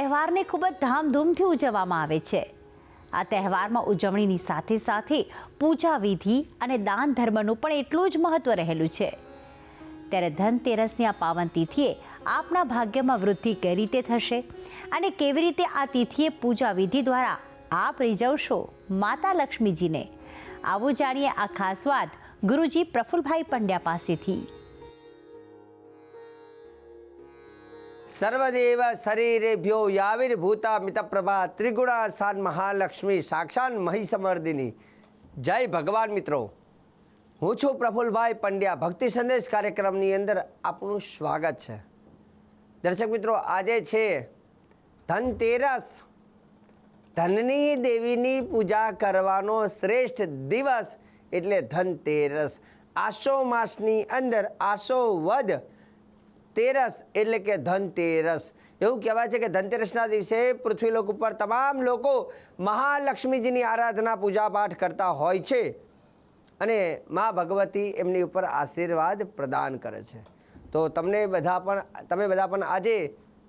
તહેવારને ખૂબ જ ધામધૂમથી ઉજવવામાં આવે છે. આ તહેવારમાં ઉજવણીની સાથે સાથે પૂજા વિધિ અને દાન ધર્મનું પણ એટલું જ મહત્ત્વ રહેલું છે. ત્યારે ધનતેરસની આ પાવન તિથિએ આપના ભાગ્યમાં વૃદ્ધિ કઈ રીતે થશે અને કેવી રીતે આ તિથિએ પૂજા વિધિ દ્વારા આપ રીઝવશો માતા લક્ષ્મીજીને? આવું જાણીએ આ ખાસ વાત ગુરુજી પ્રફુલભાઈ પંડ્યા પાસેથી. સર્વદેવ શરીરેભ્યો યાવિર્ભૂતા મિતપ્રભા ત્રિગુણાસાન મહાલક્ષ્મી સાક્ષાત મહિસમર્દિની જય ભગવાન મિત્રો હું છું પ્રફુલભાઈ પંડ્યા. ભક્તિ સંદેશ કાર્યક્રમની અંદર આપનું સ્વાગત છે. દર્શક મિત્રો, આજે છે ધનતેરસ. ધનની દેવીની પૂજા કરવાનો શ્રેષ્ઠ દિવસ એટલે ધનતેરસ. આસો માસની અંદર આસો વદ તેરસ એટલે કે ધનતેરસ. એવું કહેવાય છે કે ધનતેરસના દિવસે પૃથ્વીલોક ઉપર તમામ લોકો મહાલક્ષ્મીજીની આરાધના પૂજા પાઠ કરતા હોય છે અને મા ભગવતી એમની ઉપર આશીર્વાદ પ્રદાન કરે છે. તો તમને બધા પણ, તમે બધા પણ આજે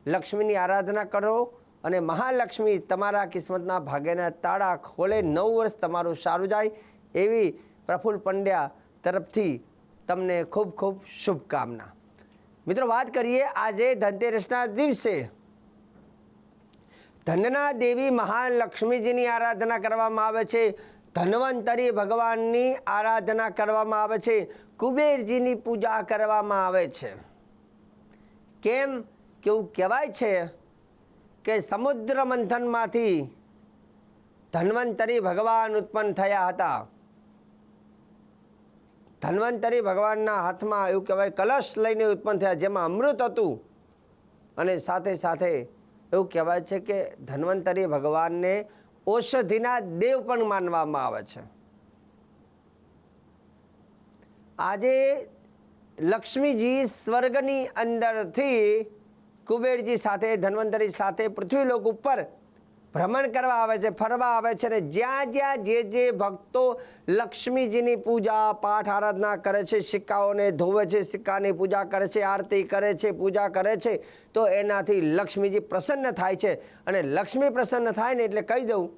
લક્ષ્મીની આરાધના કરો અને મહાલક્ષ્મી તમારા કિસ્મતના ભાગ્યના તાળા ખોલે, નવ વર્ષ તમારું સારું જાય એવી પ્રફુલ્લ પંડ્યા તરફથી તમને ખૂબ ખૂબ શુભકામના. મિત્રો, વાત કરીએ આજે ધનતેરસના દિવસે. ધનના દેવી મહાલક્ષ્મીજીની આરાધના કરવામાં આવે છે. ધન્વંતરી ભગવાનની આરાધના કરવામાં આવે છે. કુબેરજીની પૂજા કરવામાં આવે છે. કેમ કેવું કહેવાય છે કે સમુદ્ર મંથનમાંથી ધન્વંતરી ભગવાન ઉત્પન્ન થયા હતા. ધન્વંતરી ભગવાનના હાથમાં એવું કહેવાય, કલશ લઈને ઉત્પન્ન થયા, જેમાં અમૃત હતું. અને સાથે સાથે એવું કહેવાય છે કે ધન્વંતરી ભગવાનને ઔષધિના દેવ પણ માનવામાં આવે છે. આજે લક્ષ્મીજી સ્વર્ગની અંદરથી કુબેરજી સાથે, ધન્વંતરી સાથે પૃથ્વીલોક ઉપર ભ્રમણ કરવા આવે છે, ફરવા આવે છે ને જ્યાં જ્યાં જે જે ભક્તો લક્ષ્મીજીની પૂજા, પાઠ આરાધના કરે છે, સિક્કાઓને ધોવે છે, સિક્કાની પૂજા કરે છે, આરતી કરે છે, પૂજા કરે છે, તો એનાથી લક્ષ્મીજી પ્રસન્ન થાય છે. અને લક્ષ્મી પ્રસન્ન થાય ને એટલે કહી દઉં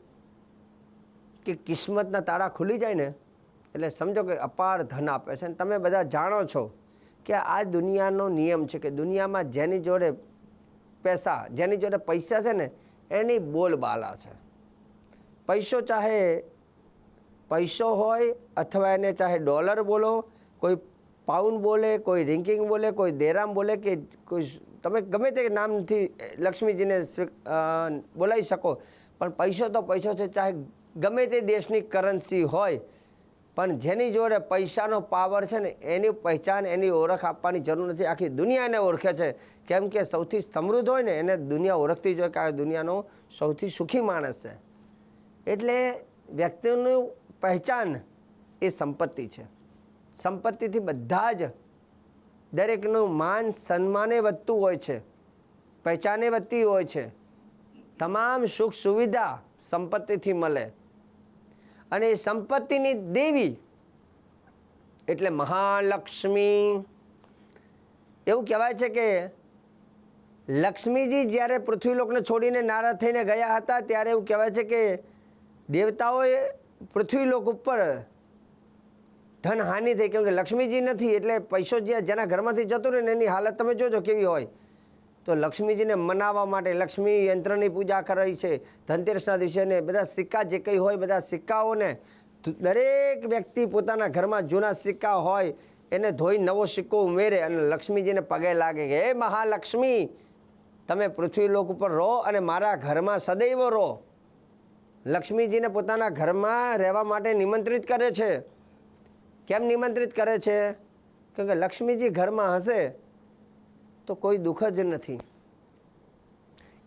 કે કિસ્મતના તાળા ખુલી જાય ને એટલે સમજો કે અપાર ધન આપે છે. અને તમે બધા જાણો છો કે આ દુનિયાનો નિયમ છે કે દુનિયામાં જેની જોડે પૈસા, જેની જોડે પૈસા છે ને એની બોલબાલા છે. પૈસો ચાહે પૈસો હોય અથવા એને ચાહે ડોલર બોલો, કોઈ પાઉન્ડ બોલે, કોઈ રિંકિંગ બોલે, કોઈ દેરામ બોલે કે કોઈ તમે ગમે તે નામથી લક્ષ્મીજીને બોલાવી શકો. પણ પૈસો તો પૈસો છે. ચાહે ગમે તે દેશની કરન્સી હોય પણ જેની જોડે પૈસાનો પાવર છે ને, એની પહેચાન, એની ઓળખ આપવાની જરૂર નથી. આખી દુનિયા એને ઓળખે છે. કેમ કે સૌથી સમૃદ્ધ હોય ને, એને દુનિયા ઓળખતી જ હોય કે આ દુનિયાનો સૌથી સુખી માણસ છે. એટલે વ્યક્તિનું પહેચાન એ સંપત્તિ છે. સંપત્તિથી બધા જ દરેકનું માન, સન્માને વધતું હોય છે. પહેચાને વધતી હોય છે. તમામ સુખ સુવિધા સંપત્તિથી મળે. અને સંપત્તિની દેવી એટલે મહાલક્ષ્મી. એવું કહેવાય છે કે લક્ષ્મીજી જ્યારે પૃથ્વીલોકને છોડીને નારાજ થઈને ગયા હતા, ત્યારે એવું કહેવાય છે કે દેવતાઓએ પૃથ્વીલોક ઉપર ધન હાનિ થઈ, કેમ કે લક્ષ્મીજી નથી, એટલે પૈસો જે જેના ઘરમાંથી જતો રહે ને એની હાલત તમે જોજો કેવી હોય. તો લક્ષ્મીજીને મનાવવા માટે લક્ષ્મી યંત્રની પૂજા કરાઈ છે. ધનતેરસના દિવસે ને બધા સિક્કા જે કંઈ હોય, બધા સિક્કાઓને દરેક વ્યક્તિ પોતાના ઘરમાં જૂના સિક્કા હોય, એને ધોઈ નવો સિક્કો ઉમેરે અને લક્ષ્મીજીને પગે લાગે કે, હે મહાલક્ષ્મી, તમે પૃથ્વીલોક ઉપર રહો અને મારા ઘરમાં સદૈવ રહો. લક્ષ્મીજીને પોતાના ઘરમાં રહેવા માટે નિમંત્રિત કરે છે. કેમ નિમંત્રિત કરે છે? કેમ કે લક્ષ્મીજી ઘરમાં હશે તો કોઈ દુઃખ જ નથી.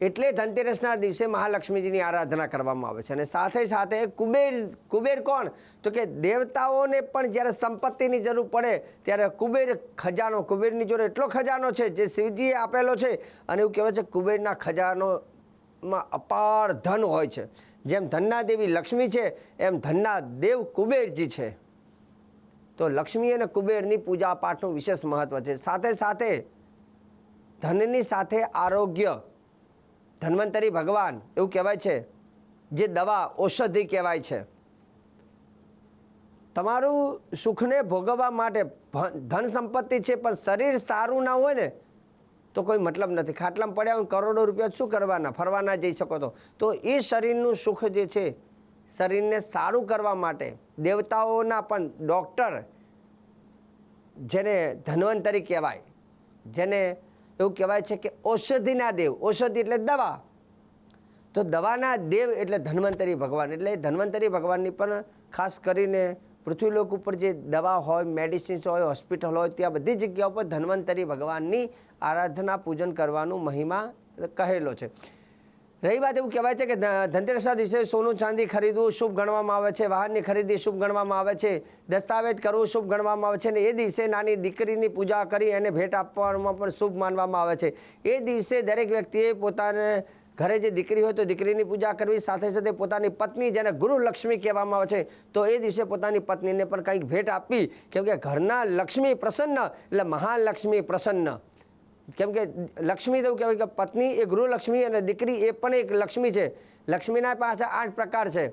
એટલે ધનતેરસના દિવસે મહાલક્ષ્મીજીની આરાધના કરવામાં આવે છે અને સાથે સાથે કુબેર કુબેર કોણ? તો કે દેવતાઓને પણ જ્યારે સંપત્તિની જરૂર પડે ત્યારે કુબેર ખજાનો, કુબેરની જોડે એટલો ખજાનો છે જે શિવજીએ આપેલો છે અને એવું કહેવાય છે કુબેરના ખજાનોમાં અપાર ધન હોય છે. જેમ ધનના દેવી લક્ષ્મી છે, એમ ધનના દેવ કુબેરજી છે. તો લક્ષ્મી અને કુબેરની પૂજા પાઠનું વિશેષ મહત્ત્વ છે. સાથે સાથે ધનની સાથે આરોગ્ય. ધન્વંતરી ભગવાન, એવું કહેવાય છે, જે દવા, ઔષધિ કહેવાય છે. તમારું સુખને ભોગવવા માટે ધન સંપત્તિ છે, પણ શરીર સારું ના હોય ને, તો કોઈ મતલબ નથી. ખાટલામાં પડ્યા હોય કરોડો રૂપિયા શું કરવાના? ફરવા ના જઈ શકો તો. તો એ શરીરનું સુખ જે છે, શરીરને સારું કરવા માટે દેવતાઓના પણ ડૉક્ટર જેને ધન્વંતરી કહેવાય, જેને એવું કહેવાય છે કે ઔષધિના દેવ. ઔષધિ એટલે દવા. તો દવાના દેવ એટલે ધન્વંતરી ભગવાન. એટલે ધન્વંતરી ભગવાનની પણ ખાસ કરીને પૃથ્વીલોક ઉપર જે દવા હોય મેડિસિન્સ હોય હોસ્પિટલ હોય, ત્યાં બધી જગ્યાઓ પર ધન્વંતરી ભગવાનની આરાધના પૂજન કરવાનું મહિમા કહેલો છે. રહી વાત એવું કહેવાય છે કે ધનતેરસના દિવસે સોનું ચાંદી ખરીદવું શુભ ગણવામાં આવે છે, વાહનની ખરીદી શુભ ગણવામાં આવે છે, દસ્તાવેજ કરવું શુભ ગણવામાં આવે છે અને એ દિવસે નાની દીકરીની પૂજા કરી એને ભેટ આપવામાં પણ શુભ માનવામાં આવે છે. એ દિવસે દરેક વ્યક્તિએ પોતાને ઘરે જે દીકરી હોય તો દીકરીની પૂજા કરવી, સાથે સાથે પોતાની પત્ની જેને ગુરુલક્ષ્મી કહેવામાં આવે છે, તો એ દિવસે પોતાની પત્નીને પણ કંઈક ભેટ આપવી. કેમ કે ઘરના લક્ષ્મી પ્રસન્ન, એટલે મહાલક્ષ્મી પ્રસન્ન. કેમ કે લક્ષ્મી તો કહેવાય કે પત્ની એ ગૃહલક્ષ્મી અને દીકરી એ પણ એક લક્ષ્મી છે. લક્ષ્મીના પાછા આઠ પ્રકાર છે.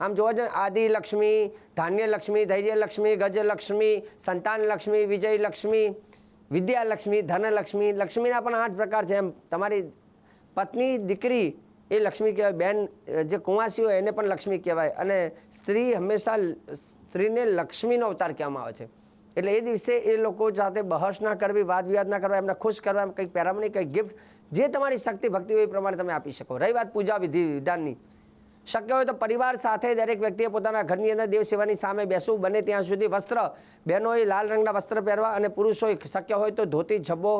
આમ જોવા જઈએ આદિ લક્ષ્મી, ધાન્ય લક્ષ્મી, ધૈર્ય લક્ષ્મી ગજલક્ષ્મી સંતાન લક્ષ્મી, વિજય લક્ષ્મી વિદ્યાલક્ષ્મી ધનલક્ષ્મી લક્ષ્મીના પણ આઠ પ્રકાર છે. એમ તમારી પત્ની, દીકરી એ લક્ષ્મી કહેવાય. બેન જે કુંવાસી હોય એને પણ લક્ષ્મી કહેવાય. અને સ્ત્રી હંમેશા સ્ત્રીને લક્ષ્મીનો અવતાર કહેવામાં આવે છે. એટલે એ દિવસે એ લોકો સાથે બહસ ના કરવી વાદ વિવાદ ના કરવા, એમને ખુશ કરવા, એમ કંઈક પેરામણી, કંઈક ગિફ્ટ જે તમારી શક્તિ, ભક્તિ હોય એ પ્રમાણે તમે આપી શકો. રહી વાત પૂજા વિધિ વિધાનની. શક્ય હોય તો પરિવાર સાથે દરેક વ્યક્તિએ પોતાના ઘરની અંદર દેવ સેવાની સામે બેસવું, બને ત્યાં સુધી વસ્ત્ર, બહેનોએ લાલ રંગના વસ્ત્ર પહેરવા અને પુરુષોએ શક્ય હોય તો ધોતી ઝબ્બો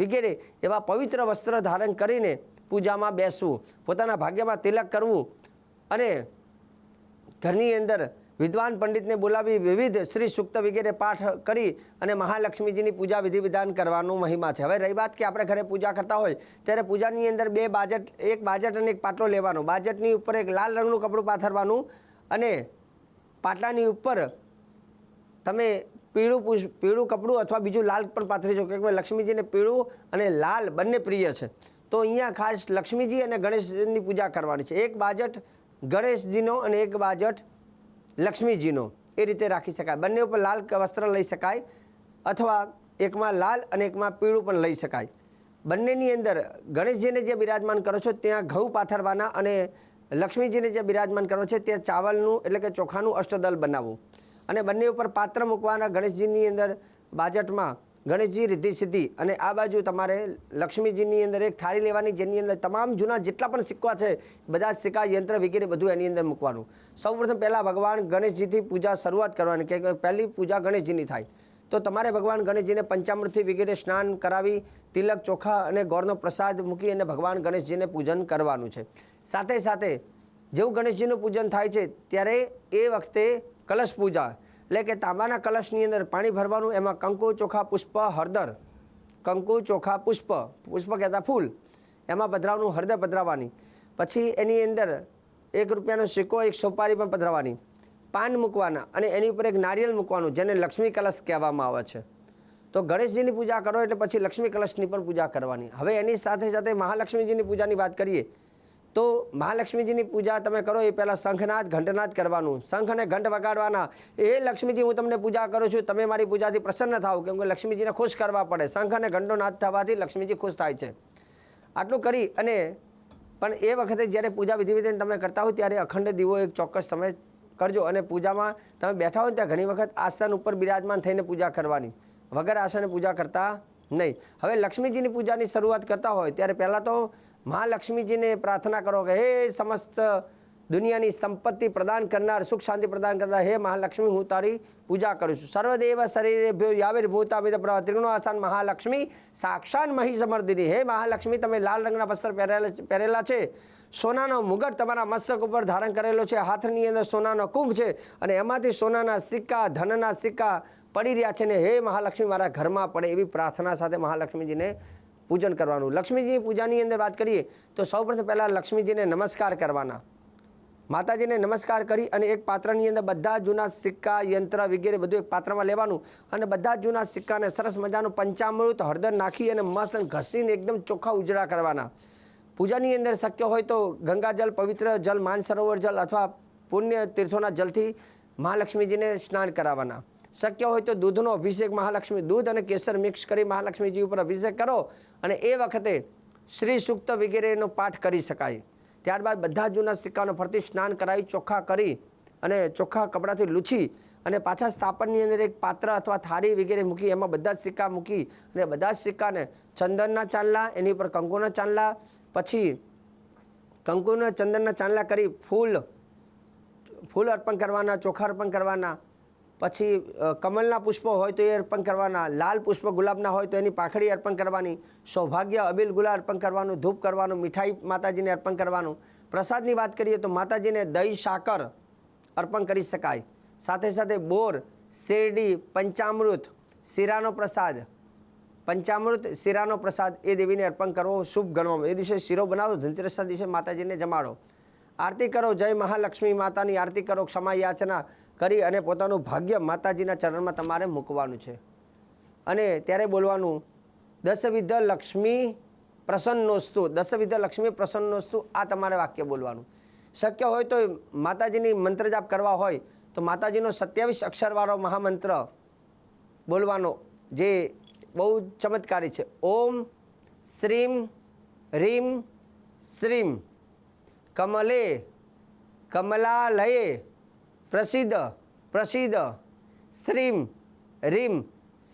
વગેરે એવા પવિત્ર વસ્ત્ર ધારણ કરીને પૂજામાં બેસવું, પોતાના ભાગ્યમાં તિલક કરવું અને ઘરની અંદર વિદ્વાન પંડિતને બોલાવી વિવિધ શ્રી સૂક્ત વગેરે પાઠ કરી અને મહાલક્ષ્મીજીની પૂજા વિધિ વિધાન કરવાનું મહિમા છે. હવે રહી વાત કે આપણે ઘરે પૂજા કરતા હોય, ત્યારે પૂજાની અંદર બે બાજટ, એક બાજટ અને એક પાટલો લેવાનો. બાજટની ઉપર એક લાલ રંગનું કપડું પાથરવાનું અને પાટલાની ઉપર તમે પીળું પુષ પીળું કપડું અથવા બીજું લાલ પણ પાથરી શકો. કે લક્ષ્મીજીને પીળું અને લાલ બંને પ્રિય છે. તો અહીંયા ખાસ લક્ષ્મીજી અને ગણેશજીની પૂજા કરવાની છે. એક બાજટ ગણેશજીનો અને એક બાજટ લક્ષ્મીજીનો, એ રીતે રાખી શકાય. બંને ઉપર લાલ વસ્ત્ર લઈ શકાય અથવા એકમાં લાલ અને એકમાં પીળું પણ લઈ શકાય. બંનેની અંદર ગણેશજીને જે બિરાજમાન કરો છો, ત્યાં ઘઉં પાથરવાના અને લક્ષ્મીજીને જે બિરાજમાન કરો છે, ત્યાં ચાવલનું એટલે કે ચોખાનું અષ્ટદલ બનાવવું. અને બંને ઉપર પાત્ર મૂકવાના ગણેશજીની અંદર બાજટમાં ગણેશજી રિદ્ધિ સિદ્ધિ અને આ બાજુ તમારે લક્ષ્મીજીની અંદર એક થાળી લેવાની, જેની અંદર તમામ જૂના જેટલા પણ સિક્કા છે, બધા સિક્કા, યંત્ર વગેરે બધું એની અંદર મૂકવાનું. સૌપ્રથમ પહેલાં ભગવાન ગણેશજીથી પૂજા શરૂઆત કરવાની કે પહેલી પૂજા ગણેશજીની થાય. તો તમારે ભગવાન ગણેશજીને પંચામૃતથી વગેરે સ્નાન કરાવી, તિલક ચોખા અને ગોળનો પ્રસાદ મૂકી અને ભગવાન ગણેશજીને પૂજન કરવાનું છે. સાથે સાથે જેવું ગણેશજીનું પૂજન થાય છે, ત્યારે એ વખતે કલશ પૂજા એટલે કે તાંબાના કલશની અંદર પાણી ભરવાનું, એમાં કંકુ, ચોખા, પુષ્પ, હળદર. કંકુ, ચોખા, પુષ્પ. પુષ્પ કહેતા ફૂલ. એમાં પધરાવવાનું, હળદર પધરાવવાની. પછી એની અંદર એક રૂપિયાનો સિક્કો, એક સોપારી પણ પધરાવવાની. પાન મૂકવાના અને એની ઉપર એક નારિયેલ મૂકવાનું, જેને લક્ષ્મી કલશ કહેવામાં આવે છે. તો ગણેશજીની પૂજા કરો એટલે પછી લક્ષ્મી કલશની પણ પૂજા કરવાની. હવે એની સાથે સાથે મહાલક્ષ્મીજીની પૂજાની વાત કરીએ. તો મહાલક્ષ્મીજીની પૂજા તમે કરો, એ પહેલાં શંખનાદ, ઘંટનાદ કરવાનું. શંખ અને ઘંટ વગાડવાના. એ લક્ષ્મીજી, હું તમને પૂજા કરું છું. તમે મારી પૂજાથી પ્રસન્ન થાવ કેમ કે લક્ષ્મીજીને ખુશ કરવા પડે. શંખ અને ઘંટો નાદ થવાથી લક્ષ્મીજી ખુશ થાય છે. આટલું કરી અને પણ એ વખતે જ્યારે પૂજા વિધિ વિધાન તમે કરતા હો, ત્યારે અખંડ દીવો એક ચોક્કસ તમે કરજો અને પૂજામાં તમે બેઠા હો ત્યાં ઘણી વખત આસન ઉપર બિરાજમાન થઈને પૂજા કરવાની. વગર આસને પૂજા કરતા નહીં. હવે લક્ષ્મીજીની પૂજાની શરૂઆત કરતા હોય, ત્યારે પહેલાં તો મહાલક્ષ્મીજીને પ્રાર્થના કરો કે હે સમસ્ત દુનિયાની સંપત્તિ પ્રદાન કરનાર, સુખ શાંતિ પ્રદાન કરનાર, હે મહાલક્ષ્મી, હું તારી પૂજા કરું છું. સર્વદેવ શરીરે ભૂતા ભૂતામિત પ્રભા ત્રિગુણો આસાન મહાલક્ષ્મી સાક્ષાત મહી સમર્દિની હે મહાલક્ષ્મી, તમે લાલ રંગના વસ્ત્ર પહેરેલા પહેરેલા છે. સોનાનો મુગટ તમારા મસ્તક ઉપર ધારણ કરેલો છે. હાથની અંદર સોનાનો કુંભ છે અને એમાંથી સોનાના સિક્કા, ધનના સિક્કા પડી રહ્યા છે ને હે મહાલક્ષ્મી, મારા ઘરમાં પડે એવી પ્રાર્થના સાથે મહાલક્ષ્મીજીને પૂજન કરવાનું. લક્ષ્મીજી પૂજાની અંદર વાત કરીએ તો સૌપ્રથમ પહેલાં લક્ષ્મીજીને નમસ્કાર કરવાના. માતાજીને નમસ્કાર કરી અને એક પાત્રની અંદર બધા જૂના સિક્કા, યંત્ર વગેરે બધું એક પાત્રમાં લેવાનું અને બધા જૂના સિક્કાને સરસ મજાનું પંચામૃત, હળદર નાખી અને મસ્ત ઘસીને એકદમ ચોખ્ખા ઉજળા કરવાના. પૂજાની અંદર શક્ય હોય તો ગંગાજલ પવિત્ર જલ માનસરોવર જલ અથવા પુણ્ય તીર્થોના જલથી મહાલક્ષ્મીજીને સ્નાન કરાવવાના. શક્ય હોય તો દૂધનો અભિષેક મહાલક્ષ્મી દૂધ અને કેસર મિક્સ કરી મહાલક્ષ્મીજી ઉપર અભિષેક કરો અને એ વખતે શ્રી સૂક્ત વગેરેનો પાઠ કરી શકાય. ત્યારબાદ બધા જૂના સિક્કાનો ફરતી સ્નાન કરાવી ચોખ્ખા કરી અને ચોખ્ખા કપડાથી લૂછી અને પાછા સ્થાપનની અંદર એક પાત્ર અથવા થાળી વગેરે મૂકી, એમાં બધા જ સિક્કા મૂકી અને બધા જ સિક્કાને ચંદનના ચાંદલા, એની ઉપર કંકુના ચાંદલા, પછી કંકુના ચંદનના ચાંદલા કરી ફૂલ ફૂલ અર્પણ કરવાના, ચોખા અર્પણ કરવાના પછી કમલના પુષ્પો હોય તો એ અર્પણ કરવાના, લાલ પુષ્પ ગુલાબના હોય તો એની પાખડી અર્પણ કરવાની, સૌભાગ્ય અબીલ ગુલા અર્પણ કરવાનું, ધૂપ કરવાનું, મીઠાઈ માતાજીને અર્પણ કરવાનું. પ્રસાદની વાત કરીએ તો માતાજીને દહીં, સાકર અર્પણ કરી શકાય. સાથે સાથે બોર, શેરડી, પંચામૃત, શીરાનો પ્રસાદ. પંચામૃત, શીરાનો પ્રસાદ એ દેવીને અર્પણ કરવો શુભ ગણવામાં એ દિવસે શીરો બનાવો, ધનતેરસના દિવસે માતાજીને જમાડો. આરતી કરો, જય મહાલક્ષ્મી માતાની આરતી કરો, ક્ષમા યાચના કરી અને પોતાનું ભાગ્ય માતાજીના ચરણમાં તમારે મૂકવાનું છે. અને ત્યારે બોલવાનું, દશવિધ લક્ષ્મી પ્રસન્નોસ્તુ, દશવિધ લક્ષ્મી પ્રસન્નોસ્તુ, આ તમારે વાક્ય બોલવાનું. શક્ય હોય તો માતાજીની મંત્ર જાપ કરવા હોય તો માતાજીનો સત્યાવીસ અક્ષરવાળો મહામંત્ર બોલવાનો, જે બહુ ચમત્કારી છે. ઓમ, શ્રીમ, રીમ, શ્રીમ. કમલે કમલાલયે પ્રસિદ્ધ પ્રસિદ્ધ શ્રીમ રીમ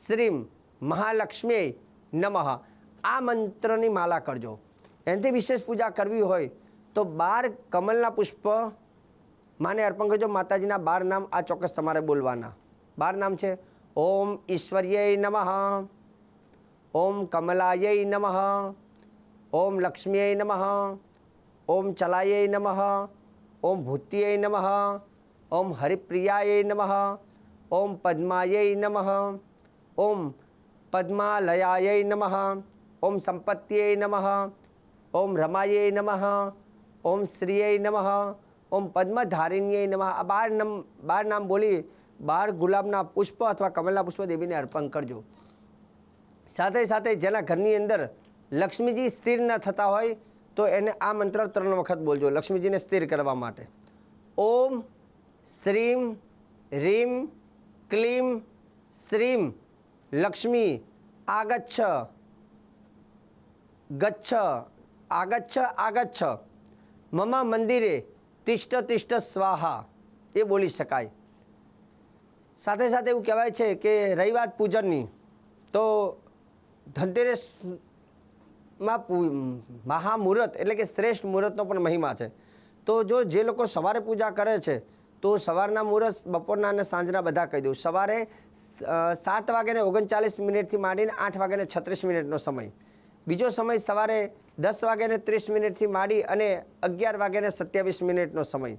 શ્રીમ મહાલક્ષ્મી નમઃ. આ મંત્રની માલા કરજો. એનાથી વિશેષ પૂજા કરવી હોય તો બાર કમલના પુષ્પ માને અર્પણ કરજો. માતાજીના બાર નામ આ ચોક્કસ તમારે બોલવાના. બાર નામ છે? ઓમ ઈશ્વર્ય નમઃ. ઓમ કમલાય નમઃ. ઓમ લક્ષ્મીય નમઃ. ઓમ ચલાય નમઃ, ઓમ ભૂત્યય નમઃ, ઓમ હરિપ્રિયાય નમઃ, ઓમ પદ્માય નમઃ, ઓમ પદ્માલયાય નમઃ, ઓમ સંપત્ત્યય નમઃ, ઓમ રમાય નમઃ, ઓમ શ્રીય નમઃ, ઓમ પદ્મધારિણ્ય નમઃ. આ બાર નામ બાર નામ બોલી બાર ગુલાબના પુષ્પ અથવા કમલના પુષ્પ દેવીને અર્પણ કરજો. સાથે સાથે જેના ઘરની અંદર લક્ષ્મીજી સ્થિર ન થતા હોય તો એને આ મંત્ર ત્રણ વખત બોલજો, લક્ષ્મીજીને સ્થિર કરવા માટે. ઓમ શ્રીમ રીમ ક્લીમ શ્રીમ લક્ષ્મી આગચ્છ. ગચ્છ આગચ્છ આગચ્છ. મમા મંદિરે તિષ્ઠ તિષ્ઠ સ્વાહા. એ બોલી શકાય. સાથે સાથે એવું કહેવાય છે કે રહી વાત પૂજનની તો ધનતેરસમાં પૂ- મહામુહૂર્ત એટલે કે શ્રેષ્ઠ મુહૂર્તનો પણ મહિમા છે. તો જો જે લોકો સવારે પૂજા કરે છે, તો સવારના મુહૂર્ત બપોરના અને સાંજના બધા કહી દઉં. સવારે સાત વાગ્યાને ઓગણચાલીસ મિનિટથી માંડીને આઠ વાગ્યાને છત્રીસ મિનિટનો સમય. બીજો સમય સવારે દસ વાગ્યાને ત્રીસ મિનિટથી માંડી અને અગિયાર વાગ્યાને સત્યાવીસ મિનિટનો સમય.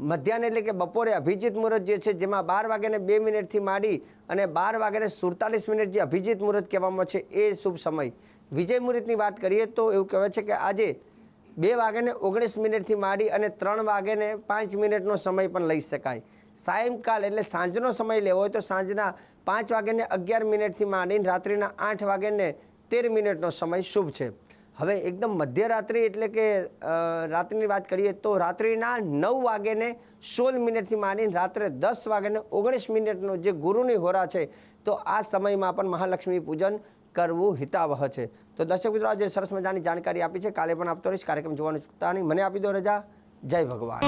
મધ્યાહન એટલે કે બપોરે અભિજીત મુહૂર્ત જે છે, જેમાં બાર વાગ્યાને બે મિનિટથી માંડી અને બાર વાગ્યાને સુડતાલીસ મિનિટ જે અભિજીત મુહૂર્ત કહેવામાં છે, એ શુભ સમય. વિજય મુહૂર્તની વાત કરીએ તો એવું કહેવાય છે કે આજે બે વાગ્યાને ઓગણીસ મિનિટથી માંડી અને ત્રણ વાગ્યાને પાંચ મિનિટનો સમય પણ લઈ શકાય. સાયંકાલ એટલે સાંજનો સમય લેવો હોય તો સાંજના પાંચ વાગ્યાને અગિયાર મિનિટથી માંડીને રાત્રિના આઠ વાગ્યાને તેર મિનિટનો સમય શુભ છે. હવે એકદમ મધ્યરાત્રિ એટલે કે રાત્રિની વાત કરીએ તો રાત્રિના નવ વાગ્યાને સોળ મિનિટથી માંડીને રાત્રે દસ વાગ્યાને ઓગણીસ મિનિટનો જે ગુરુની હોરા છે, તો આ સમયમાં પણ મહાલક્ષ્મી પૂજન કરવું હિતાવહ છે. તો દર્શક મિત્રો, આજે સરસ મજાની જાણકારી આપી છે. કાલે પણ આપતો રહીશ. કાર્યક્રમ જોવાનું ચૂકતા નહીં. મને આપી દો રજા. જય ભગવાન.